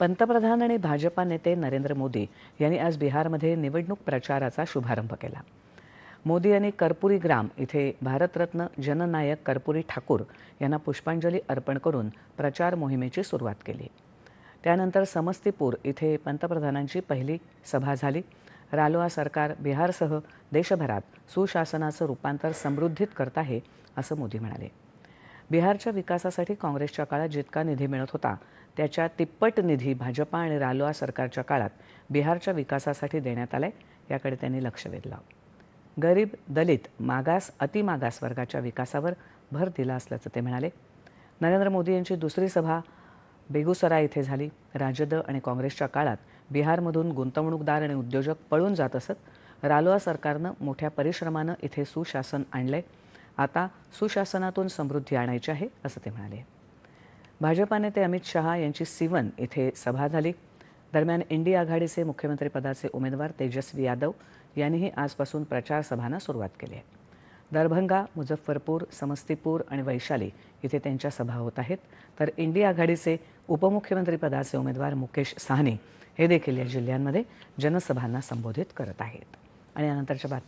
पंतप्रधान आणि भाजपा नेते नरेंद्र मोदी यांनी आज बिहारमध्ये निवडणूक प्रचाराचा शुभारंभ केला. मोदी यांनी कर्पुरी ग्राम इथे भारतरत्न जननायक कर्पुरी ठाकूर यांना पुष्पांजली अर्पण करून प्रचार मोहिमेची सुरुवात केली. त्यानंतर समस्तीपूर इथे पंतप्रधानांची पहिली सभा झाली. रालोआ सरकार बिहारसह देशभरात सुशासनाचं रूपांतर समृद्धीत करत आहे असं मोदी म्हणाले. बिहारच्या विकासासाठी काँग्रेसच्या काळात जितका निधी मिळत होता त्याच्या तिप्पट निधी भाजपा आणि रालोआ सरकारच्या काळात बिहारच्या विकासासाठी देण्यात आलाय याकडे त्यांनी लक्ष वेधलं. गरीब दलित मागास अतिमागास वर्गाच्या विकासावर भर दिला असल्याचं ते म्हणाले. नरेंद्र मोदी यांची दुसरी सभा बेगुसराय इथे झाली. राजद आणि काँग्रेसच्या काळात बिहारमधून गुंतवणूकदार आणि उद्योजक पळून जात असत. रालोआ सरकारनं मोठ्या परिश्रमानं इथे सुशासन आणलंय. आता सुशासनातून समृद्धी आणायची आहे असं ते म्हणाले. भाजपा नेते अमित शहा यांची सिवन इथे सभा झाली. दरम्यान इंडिया आघाडीचे मुख्यमंत्रीपदाचे उमेदवार तेजस्वी यादव यांनीही आजपासून प्रचार सभांना सुरुवात केली आहे. दरभंगा मुझफ्फरपूर समस्तीपूर आणि वैशाली इथे त्यांच्या सभा होत आहेत. तर इंडिया आघाडीचे उपमुख्यमंत्रीपदाचे उमेदवार मुकेश साहनी हे देखील या जिल्ह्यांमध्ये जनसभांना संबोधित करत आहेत. आणि यानंतरच्या बातम्या